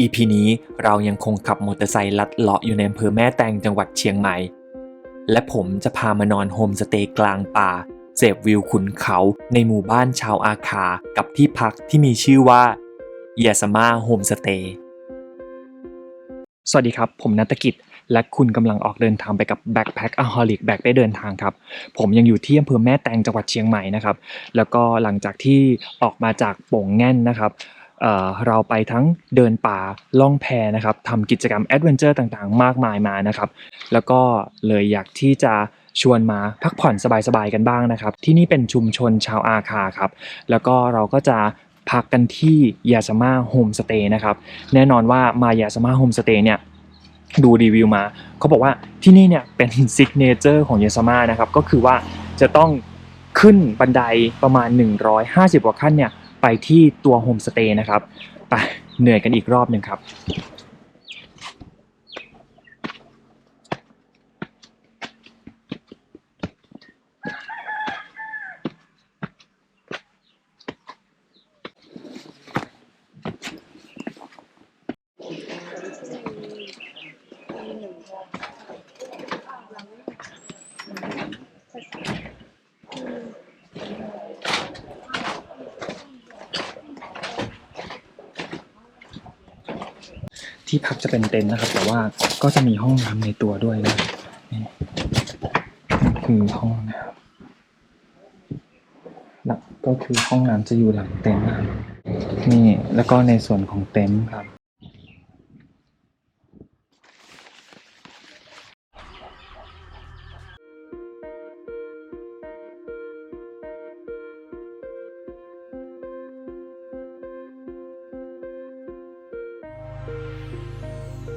EP นี้เรายังคงขับมอเตอร์ไซค์ลัดเลาะอยู่ในอำเภอแม่แตงจังหวัดเชียงใหม่ และผมจะพามานอนโฮมสเตย์กลางป่า เสพวิวขุนเขาในหมู่บ้านชาวอาคากับที่พักที่มีชื่อว่ายาสมาโฮมสเตย์ สวัสดีครับ ผมนัตกิจ และคุณกำลังออกเดินทางไปกับ Backpack a h o l i c แบกได้เดินทางครับ ผมยังอยู่ที่อำเภอแม่แตงจังหวัดเชียงใหม่นะครับ แล้วก็หลังจากที่ออกมาจากโป่งแง่นนะครับ เราไปทั้งเดินป่าล่องแพนะครับทำกิจกรรมแอดเวนเจอร์ต่างๆ มากมายมานะครับ แล้วก็เลยอยากที่จะชวนมาพักผ่อนสบายๆกันบ้างนะครับ ที่นี่เป็นชุมชนชาวอาคาครับ แล้วก็เราก็จะพักกันที่ยาสมาโฮมสเตย์นะครับ แน่นอนว่ามายาสมาโฮมสเตย์เนี่ยดูรีวิวมา เขาบอกว่าที่นี่เนี่ยเป็นซิกเนเจอร์ของยาสมานะครับ ก็คือว่าจะต้องขึ้นบันไดประมาณ 150 กว่าขั้นเนี่ย ไปที่ตัวโฮมสเตย์นะครับไปเหนื่อยกันอีกรอบหนึ่งครับ ที่พักจะเป็นเต็นท์นะครับ แต่ว่าก็จะมีห้องน้ำในตัวด้วยนะนี่คือห้องน้ำหลักก็คือห้องน้ำจะอยู่หลังเต็นท์นะครับนี่แล้วก็ในส่วนของเต็นท์ครับ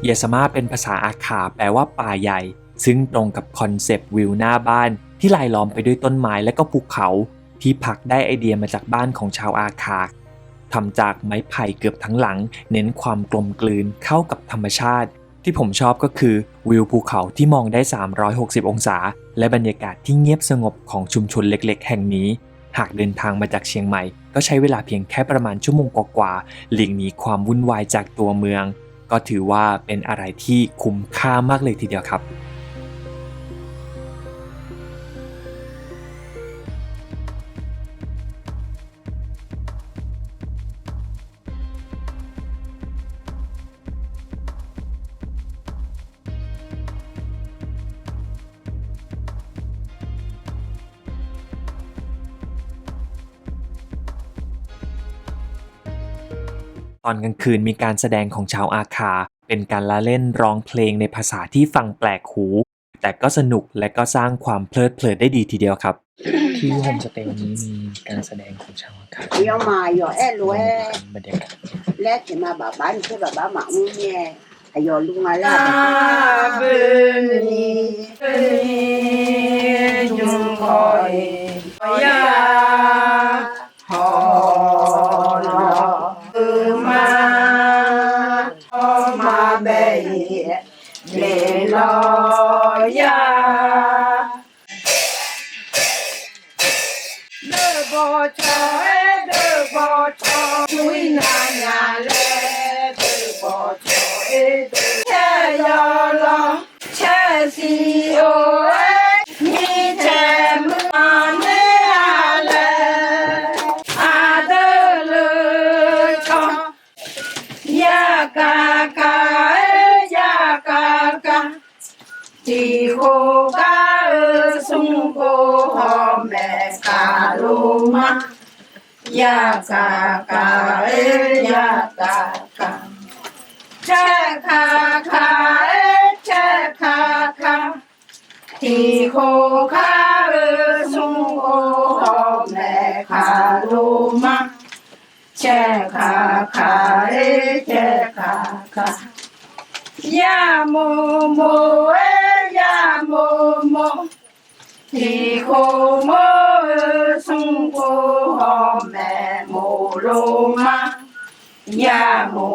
เยสมาเป็นภาษาอาขาแปลว่าป่าใหญ่ ซึ่งตรงกับคอนเซปต์วิวหน้าบ้าน ที่ลายล้อมไปด้วยต้นไม้และก็ภูเขา ที่พักได้ไอเดียมาจากบ้านของชาวอาคาทำจากไม้ไผ่เกือบทั้งหลัง เน้นความกลมกลืนเข้ากับธรรมชาติ ที่ผมชอบก็คือวิวภูเขาที่มองได้ 360 องศา และบรรยากาศที่เงียบสงบของชุมชนเล็ก ๆ แห่งนี้ หากเดินทางมาจากเชียงใหม่ ก็ใช้เวลาเพียงแค่ประมาณชั่วโมงกว่าๆหลีกหนีความวุ่นวายจากตัวเมือง ก็ถือว่าเป็นอะไรที่คุ้มค่ามากเลยทีเดียวครับ ตอนกลางคืนมีการแสดงของชาวอาคา เป็นการละเล่นร้องเพลงในภาษาที่ฟังแปลกหู แต่ก็สนุกและก็สร้างความเพลิดเพลินได้ดีทีเดียวครับ ที่โฮมสเตย์นี้มีการแสดงของชาวอาคาเดี๋ยวมาอยอาแอรวยบรรยากาศแลกถึงมาบ้าบ้านคือแบบบ้าหมามือแย่อยอลุงอะไรจุงคอยยา De bocha, e de bocha, cui na na le, de bocha, e de. ma ya ka ka e ya ka ka cha ka ka e cha ka ka ti ho ka e su o ho me ka lu ma cha ka ka e cha ka ka ya mo mo e ya mo mo ti ho mo lô ma. Ya mô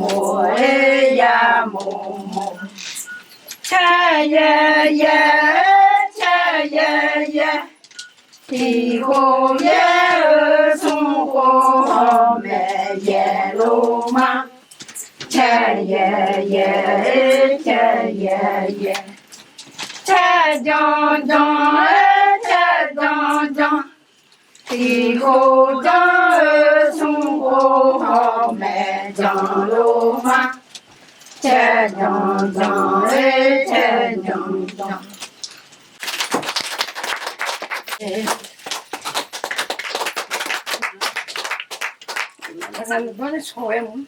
mô ê ya mô mô. Cha ya ya cha ya ya thì khô ya ơ sung khô hò mẹ ya lô ma. Cha ya ya cha ya ya cha cho cho, cha cho cho. Thì khô cho ơ 不好买酱油花，千江江水千江长。哎，那个，那是方言吗？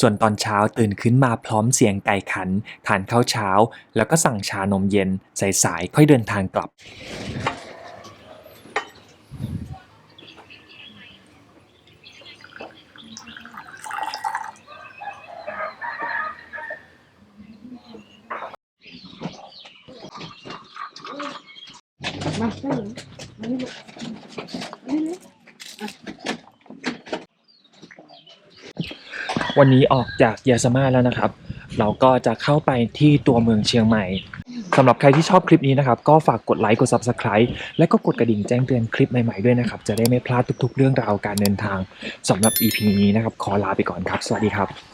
ส่วนตอนเช้าตื่นขึ้นมาพร้อมเสียงไก่ขัน ทานข้าวเช้า แล้วก็สั่งชานมเย็น สายๆ ค่อยเดินทางกลับ วันนี้ออกจากยาสมาแล้วนะครับ เราก็จะเข้าไปที่ตัวเมืองเชียงใหม่สำหรับใครที่ชอบคลิปนี้นะครับ ก็ฝากกดไลค์กด Subscribe และก็กดกระดิ่งแจ้งเตือนคลิปใหม่ๆด้วยนะครับ จะได้ไม่พลาดทุกๆ เรื่องราวการเดินทางสำหรับ EP นี้นะครับ ขอลาไปก่อนครับ สวัสดีครับ